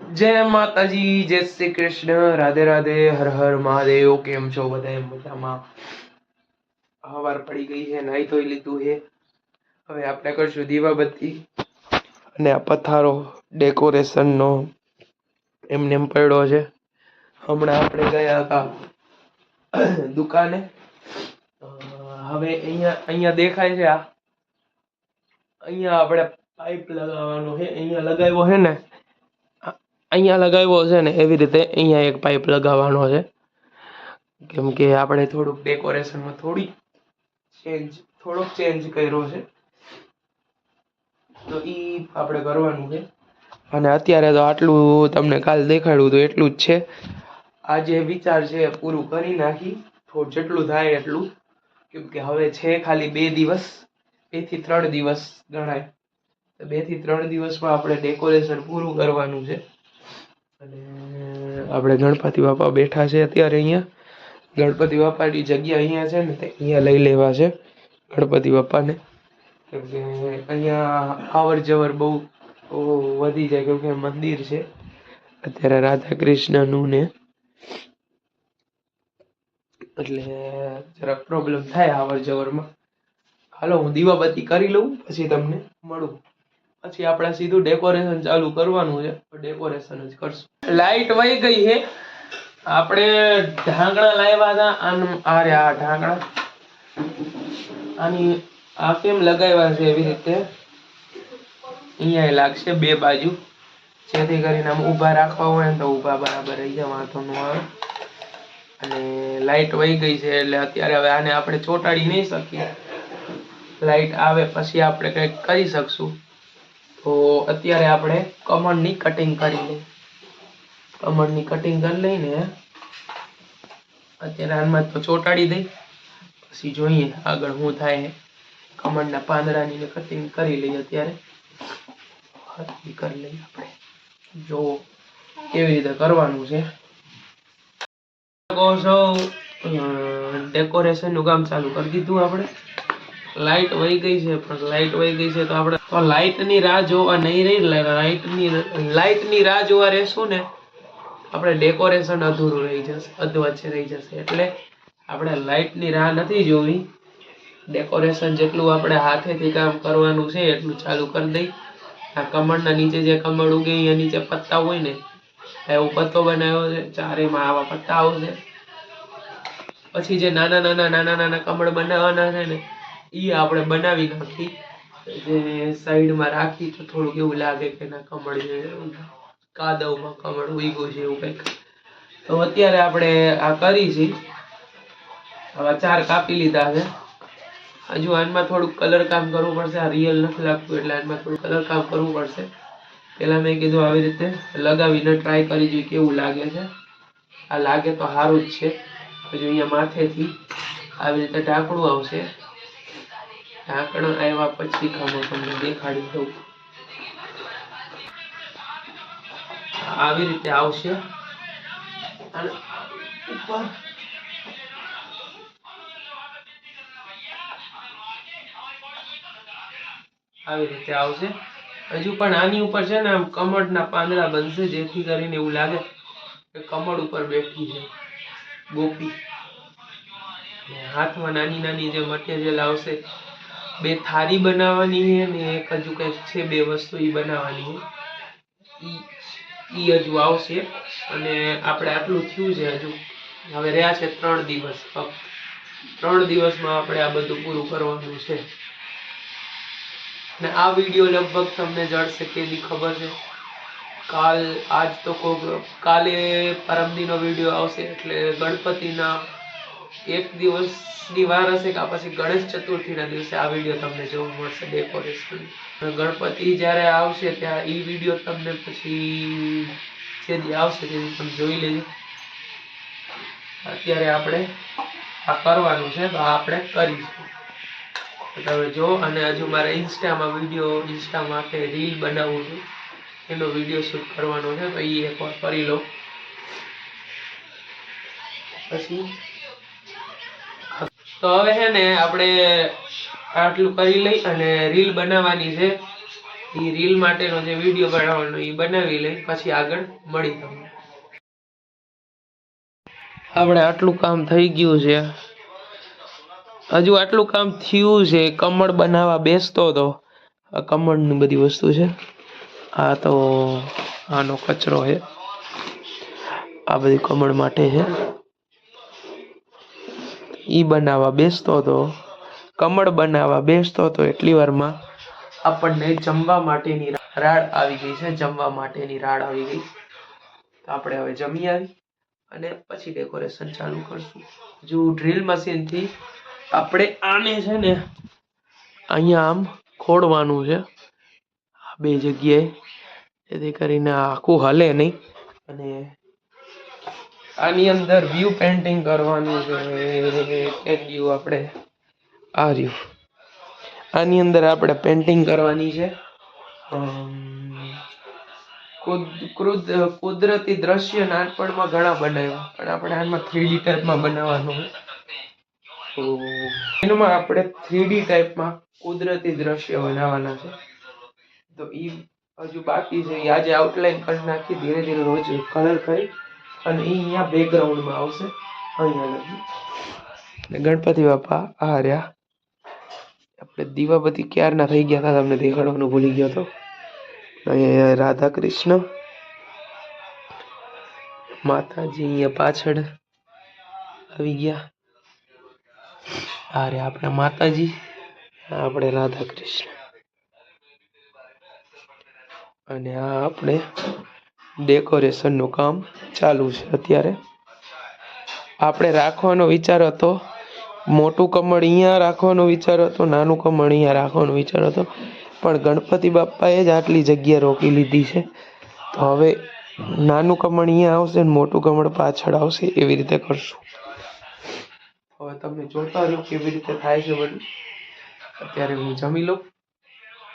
જય માતાજી, જય શ્રી કૃષ્ણ, રાધે રાધે, હર હર મહાદેવ, કેમ છો બધા મજામાં? હવાર પડી ગઈ છે, નાઈ ધોઈ લીધું છે. હવે આપણે કરશું દીવાબત્તી અને આ પથારો ડેકોરેશનનો એમને એમ પડ્યો છે. હમણાં આપણે ગયા હતા દુકાને. હવે અહીંયા અહીંયા દેખાય છે આ. અહીંયા આપણે પાઇપ લગાવવાનો છે, અહીંયા લગાવ્યો છે ને. અહીંયા લગાવ્યો છે ને, એવી રીતે અહીંયા એક પાઇપ લગાવવાનો છે. કેમ કે આપણે થોડુંક ડેકોરેશનમાં થોડી ચેન્જ થોડોક ચેન્જ કર્યો છે. તો એ આપણે કરવાનું છે. અને અત્યારે તો આટલું તમને કાલ દેખાડ્યું તો એટલું જ છે. આ જે વિચાર છે પૂરું કરી નાખી. થોડું જેટલું થાય એટલું. કેમ કે હવે છે ખાલી બે દિવસ, બેથી ત્રણ દિવસ ગણાય. તો બેથી ત્રણ દિવસમાં આપણે ડેકોરેશન પૂરું કરવાનું છે. અને આપણે ગણપતિ બાપા બેઠા છે અત્યારે અહીંયા. ગણપતિ બાપાની જગ્યા અહીંયા છે ને તે અહીંયા લઈ લેવા છે ગણપતિ બાપાને. કેમ કે અહીંયા અવર જવર બહુ વધી જાય કેમ કે મંદિર છે. અત્યારે રાધા કૃષ્ણનું ને એટલે જરાક પ્રોબ્લેમ થાય અવર જવરમાં હાલો, હું દીવાબત્તી કરી લઉં, પછી તમને મળું. પછી આપણે સીધું ડેકોરેશન ચાલુ કરવાનું છે. ડેકોરેશન જ કરશું. લાઈટ વહી ગઈ છે. આપણે ઢાંકણા લાવ્યા હતા. આનું આ રે ઢાંકણા. આની, આ કેમ લગાવ્યા છે એવી રીતે? અહીંયા લાગશે બે બાજુ. જેથી કરીને આમ ઊભા રાખવા હોય ને તો ઊભા બરાબર રહી જાય, વાંધો ન આવે. અને લાઈટ વહી ગઈ છે એટલે અત્યારે હવે આને આપણે ચોંટાડી નહીં શકીએ. લાઈટ આવે પછી આપણે કંઈક કરી શકશું. તો અત્યારે આપણે કમળની કટિંગ કરી લઈએ. કમળની કટિંગ કરી લઈને અત્યારે આનમાં તો ચોટાડી દઈ. પછી જોઈએ આગળ શું થાય. કમળના પાંદડાની કટિંગ કરી લઈએ અત્યારે. કરી લઈએ આપણે. જો કેવી રીતે કરવાનું છો. ડેકોરેશનનું કામ ચાલુ કરી દીધું આપણે. લાઈટ વહી ગઈ છે, પણ લાઈટ વહી ગઈ છે તો આપણે તો લાઈટની રાહ જોવા નહીં રહી લાઈટની લાઈટની રાહ જોવા રહેશું ને, આપણે ડેકોરેશન અધૂરું રહી જશે અધવચ્ચે રહી જશે. એટલે આપણે લાઈટની રાહ નથી જોવી. ડેકોરેશન જેટલું આપણે હાથેથી કામ કરવાનું છે, એટલું ચાલુ કરી દઈ. આ કમળના નીચે જે કમળ ઉગે, અહીંયા નીચે પત્તા હોય ને એવો પત્તો બનાવ્યો છે ચારેમાં આવા પત્તા આવશે. પછી જે નાના નાના નાના નાના કમળ બનાવવાના છે ને એ આપણે બનાવી નાખી. સાઈડમાં રાખી તો થોડુંક એવું લાગે કે ના કમળ કાદવમાં કમળ ઉગ્યું છે એવું કંઈક. તો અત્યારે આપણે આ કરી છે. હવે ચાર કાપી લીધા છે. હજુ આનમાં થોડુંક કલર કામ કરવું પડશે, આ રિયલ નથી લાગતું એટલે આનમાં થોડું કલર કામ કરવું પડશે. પેલા મેં કીધું આવી રીતે લગાવીને ટ્રાય કરી જોઈએ કેવું લાગે છે. આ લાગે તો સારું જ છે. હજુ અહીંયા માથેથી આવી રીતે ઢાંકણું આવશે. ઢાંકણ આવ્યા પછી હું તમને દેખાડી દઉં. આવી રીતે આવશે. અને ઉપર આવી રીતે આવશે. હજુ પણ આની ઉપર છે ને આમ કમળના પાંદડા બનશે, જેથી કરીને એવું લાગે કે કમળ ઉપર બેઠી છે. ગોપી. હાથમાં નાની નાની જે મટીરિયલ આવશે બે થાળી બનાવવાની છે ને એક હજુ કંઈક છે, બે વસ્તુ એ બનાવવાની ઈ હજુ આવશે અને આપણે આટલું થયું છે હજુ. હવે રહ્યા છે ત્રણ દિવસ ફક્ત. ત્રણ દિવસમાં આપણે આ બધું પૂરું કરવાનું છે. ને આ વીડિયો લગભગ તમને જડશે કેવી ખબર છે. કાલ, આજ તો કોક, કાલે પરમદીનો વીડિયો આવશે એટલે ગણપતિના એક દિવસની વાર હશે કે પછી ગણેશ ચતુર્થીના દિવસે આ વીડિયો તમને જોવા મળશે ડેકોરેશન ગણપતિ જ્યારે આવશે ત્યાં એ વીડિયો તમને પછી જે આવશે તે તમે જોઈ લેજો અત્યારે આપણે આ કરવાનું છે તો આપણે કરીશું. તમે જો, અને હજુ મારે ઇન્સ્ટામાં વીડિયો ઇન્સ્ટા માટે રીલ બનાવું છું. એનો વીડિયો શૂટ કરવાનો છે, તો એ એકવાર કરી લો. પછી તો હવે છે ને આપણે આટલું કરી લઈ અને રીલ બનાવવાની છે. એ રીલ માટેનો જે વીડિયો બનાવવાનો એ બનાવી લઈ, પછી આગળ મળી તમને. આપણે આટલું કામ થઈ ગયું છે. હજુ આટલું કામ થયું છે. કમળ બનાવવા બેસતો હતો આ કમળની બધી વસ્તુ છે. આ તો આનો કચરો છે. આ બધી કમળ માટે છે. ઈ બનાવવા બેસતો હતો. કમળ બનાવવા બેસતો હતો એટલી વારમાં આપણને જમવા માટેની રાડ આવી ગઈ છે. જમવા માટેની રાડ આવી ગઈ. તો આપણે હવે જમી આવી અને પછી ડેકોરેશન ચાલુ કરશું. જો ડ્રીલ મશીનથી આપણે આને છે ને અહીંયા આમ ખોડવાનું છે. આ બે જગ્યાએ. જેથી કરીને આખું હલે નહીં. અને આની અંદર વ્યૂ પેન્ટિંગ કરવાનું છે. કેન વ્યૂ આપણે. આ આની અંદર આપણે પેન્ટિંગ કરવાની છે. કુદ- કૃદ- કુદરતી દ્રશ્ય નાનપણમાં ઘણા બનાવ્યા. પણ આપણે આમાં થ્રીડી ટાઈપમાં બનાવવાનું. તો એનામાં આપણે થ્રીડી ટાઈપમાં કુદરતી દ્રશ્ય બનાવવાના છે. તો એ હજુ બાકી છે. આજે આઉટલાઈન કરી નાખી. ધીરે ધીરે રોજ કલર કરી અને અહીંયા બેકગ્રાઉન્ડમાં આવશે. અહીંયા લખી ગણપતિ બાપા આ રહ્યા. આપણે દીવાપતિ ક્યારના થઈ ગયા હતા તમને દેખાડવાનું ભૂલી ગયો હતો અહીંયા રાધા કૃષ્ણ માતાજી અહીંયા પાછળ આવી ગયા. આ રહ્યા આપણા માતાજી. આપણે રાધા કૃષ્ણ અને આ આપણે ડેકોરેશનનું કામ ચાલુ છે અત્યારે. આપણે રાખવાનો વિચાર હતો, મોટું કમળ અહીંયા રાખવાનો વિચાર હતો, નાનું કમળ અહીંયા રાખવાનો વિચાર હતો, પણ ગણપતિ બાપ્પાએ જ આટલી જગ્યા રોકી લીધી છે. તો હવે નાનું કમળ અહીંયા આવશે ને મોટું કમળ પાછળ આવશે એવી રીતે કરશું. હવે તમે જોતા રહ્યો કેવી રીતે થાય છે બધું. અત્યારે હું જમી લઉં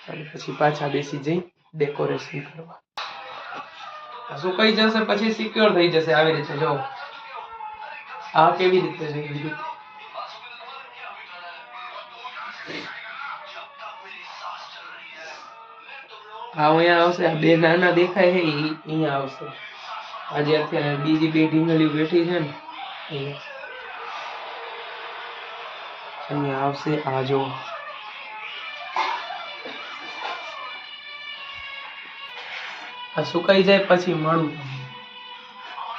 અને પછી પાછા બેસી જઈ ડેકોરેશન કરવા. સુકાઈ જશે પછી સિક્યોર થઈ જશે આવી રીતે, જો. આ કેવી રીતે છે એવી રીતે આ અહીંયા આવશે, આ બે નાના દેખાય છે, ઈ અહીંયા આવશે. આજે અત્યારે બીજી બે ઢીંગલીઓ બેઠી છે ને અહીંયા અહીંયા આવશે, આ જો. આ સુકાઈ જાય પછી મળું.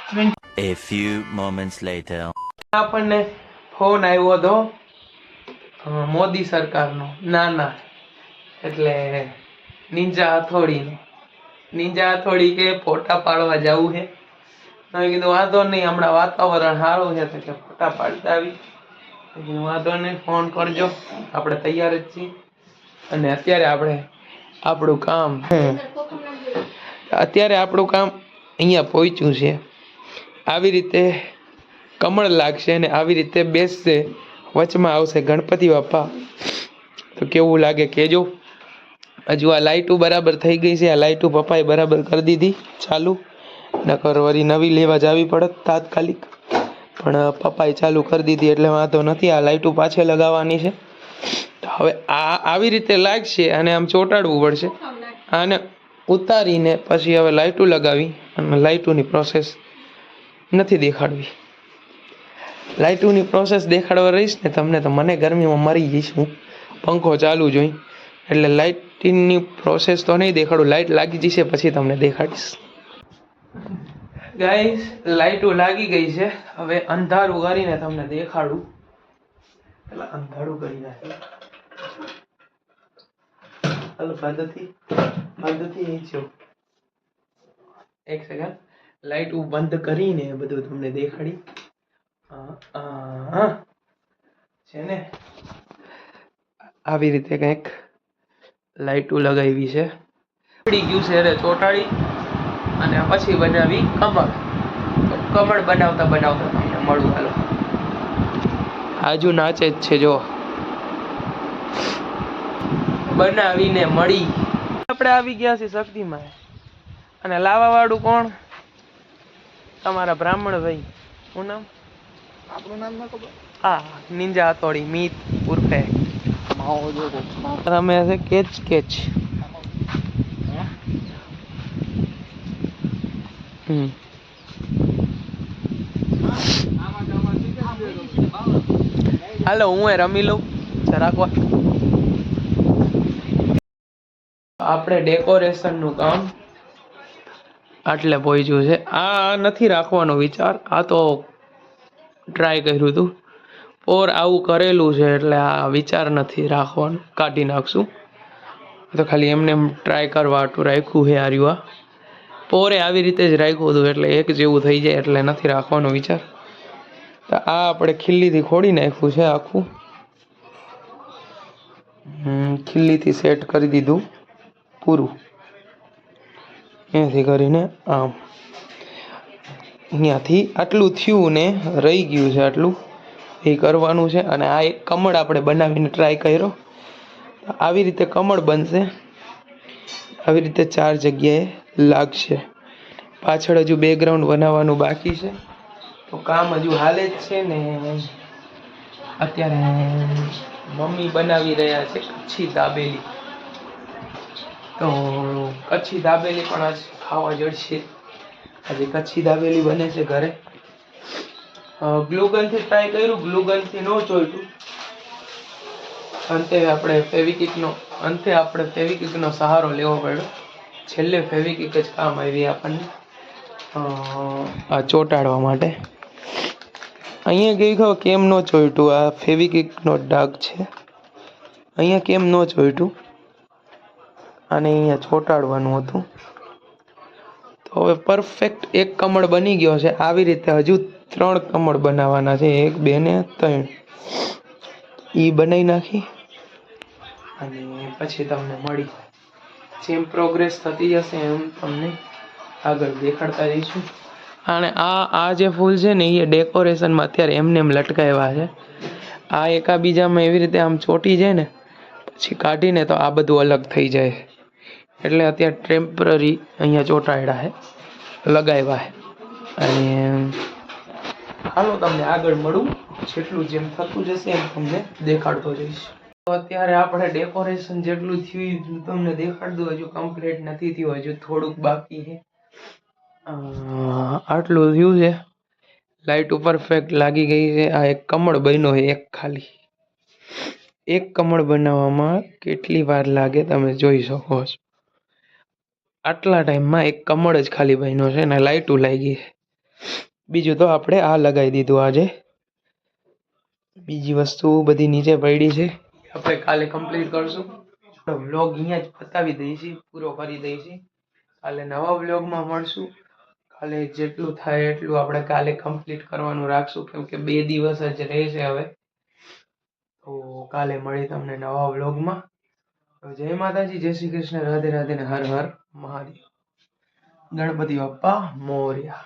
તમને A few moments later. આપણને ફોન આવ્યો હતો અ, મોદી સરકારનો ના ના એટલે નિંજા હથોડીનો. નિંજા હથોડી કે ફોટા પાડવા જવું છે મેં કીધું વાંધો નહીં હમણાં વાતાવરણ સારું છે તો કે ફોટા પાડતા આવી. મેં કીધું વાંધો નહીં ફોન કરજો આપણે તૈયાર જ છીએ. અને અત્યારે આપણે આપણું કામ અત્યારે આપણું કામ અહીંયા પહોંચ્યું છે. આવી રીતે કમળ લાગશે અને આવી રીતે બેસશે. વચમાં આવશે ગણપતિ બાપા. તો કેવું લાગે કહેજો. હજુ આ લાઇટો બરાબર થઈ ગઈ છે. આ લાઇટો પપ્પાએ બરાબર કરી દીધી ચાલુ. નકર વળી નવી લેવા જવી પડત તાત્કાલિક. પણ પપ્પાએ ચાલુ કરી દીધી એટલે વાંધો નથી. આ લાઇટું પાછે લગાવવાની છે. હવે આ આવી રીતે લાગશે અને આમ ચોંટાડવું પડશે. આને ઉતારીને પછી હવે લાઇટો લગાવી અને લાઇટોની પ્રોસેસ નથી દેખાડવી. લાઇટોની પ્રોસેસ દેખાડવા રહીશ ને તમને તો મને ગરમીમાં મરી જઈશ. હું પંખો ચાલુ જોઈ. એટલે લાઇટિંગની પ્રોસેસ તો નહીં દેખાડું, લાઇટ લાગી જશે પછી તમને દેખાડીશ. ગાઈસ લાઇટો લાગી ગઈ છે. હવે અંધારું કરીને તમને દેખાડું. પેલા અંધારું કરી નાખે પદ્ધતિ પદ્ધતિ એ છે. એક સેકન્ડ લાઇટ બંધ કરીને બધું તમને દેખાડી. છે ને? આવી રીતે કંઈક લાઈટું લગાવી છે. પડી ગયું છે ચોંટાડી અને પછી બનાવી કમળ. કમળ બનાવતા બનાવતા તમને મળું. હાલો. આજુ નાચે જ છે, જો. બનાવીને મળી. આપણે આવી ગયા છીએ શક્તિમાં અને લાવા વાળું કોણ? તમારા બ્રાહ્મણ ભાઈ. શું નામ? આપણું નામ ના ખબર. હા નિંજા હથોડી મીત ઉર્ફે. રમે છે. Catch catch. હમ. હાલો હું એ રમી લઉં. જરાક વાર. આપણે ડેકોરેશનનું કામ આટલે પહોંચ્યું છે. આ નથી રાખવાનો વિચાર, આ તો ટ્રાય કર્યું હતું ઓર આવું કરેલું છે એટલે આ વિચાર નથી રાખવાનો, કાઢી નાખશું. તો ખાલી એમને એમ ટ્રાય કરવા હાટું રાખ્યું છે આર્યું આ. પોરે આવી રીતે જ રાખ્યું હતું એટલે એક જેવું થઈ જાય એટલે નથી રાખવાનો વિચાર. તો આ આપણે ખીલ્લીથી ખોડી નાખ્યું છે આખું. ખીલ્લીથી સેટ કરી દીધું. પૂરું. અહીંયાથી કરીને, આમ અહીંયાથી આટલું થયું ને રહી ગયું છે આટલું, એ કરવાનું છે અને આ એક કમળ આપણે બનાવીને ટ્રાય કર્યો. આવી રીતે કમળ બનશે. આવી રીતે ચાર જગ્યાએ લાગશે. પાછળ હજુ બેકગ્રાઉન્ડ બનાવવાનું બાકી છે. તો કામ હજુ હાલે જ છે ને. અત્યારે મમ્મી બનાવી રહ્યા છે કચ્છી દાબેલી. તો કચ્છી દાબેલી પણ આજ ખાવા જડશે આજે કચ્છી દાબેલી બને છે ઘરે. ગ્લુગનથી ટ્રાય કર્યું, ગ્લુગનથી ન ચોઈટું અંતે આપણે ફેવિકિકનો, અંતે આપણે ફેવિકિકનો સહારો લેવો પડ્યો. છેલ્લે ફેવિકિક જ કામ આવી આપણને આ ચોંટાડવા માટે. અહીંયા ગઈ ખબર કેમ ન ચોઈટું આ ફેવિકિકનો ડાઘ છે. અહીંયા કેમ ન ચોઈટું આને અહીંયા ચોંટાડવાનું હતું. તો હવે પરફેક્ટ એક કમળ બની ગયો છે. આવી રીતે હજુ ત્રણ કમળ બનાવવાના છે. એક, બે ને ત્રણ. એ બનાવી નાખી અને પછી તમને મળી. જેમ પ્રોગ્રેસ થતી જશે એમ તમને આગળ દેખાડતા જઈશું. અને આ આ જે ફૂલ છે ને, એ ડેકોરેશનમાં અત્યારે એમને એમ લટકાવ્યા છે. આ એકાબીજામાં એવી રીતે આમ ચોટી જાય ને, પછી કાઢીને તો આ બધું અલગ થઈ જાય. એટલે અત્યારે ટેમ્પરરી અહીંયા ચોંટાડ્યા છે લગાવ્યા છે અને હાલો તમને આગળ મળું, જેટલું જેમ થતું જશે એમ તમને દેખાડતો જઈશ. તો અત્યારે આપણે ડેકોરેશન જેટલું થયું તમને દેખાડતું હજુ કમ્પ્લીટ નથી થયું, હજુ થોડુંક બાકી છે. આટલું થયું છે. લાઇટ પરફેક્ટ લાગી ગઈ છે, આ એક કમળ બન્યો છે, એક ખાલી. એક કમળ બનાવવામાં કેટલી વાર લાગે તમે જોઈ શકો છો. આટલા ટાઈમમાં એક કમળ જ ખાલી બન્યો છે અને લાઇટું લાગી બીજું તો આપણે આ લગાવી દીધું આજે. બીજી વસ્તુ બધી નીચે પડી છે. આપણે કાલે કમ્પ્લીટ કરશું. વ્લોગ અહીંયા જ પતાવી દઈશી, પૂરો કરી દઈશી. કાલે નવા વ્લોગમાં મળશું. કાલે જેટલું થાય એટલું આપણે કાલે કમ્પ્લીટ કરવાનું રાખશું, કેમ કે બે દિવસ જ રહેશે હવે. તો કાલે મળી તમને નવા વ્લોગમાં જય માતાજી જય શ્રી કૃષ્ણ. રાધે રાધે ને હર હર મહાદેવ. ગણપતિ બાપ્પા મોર્યા.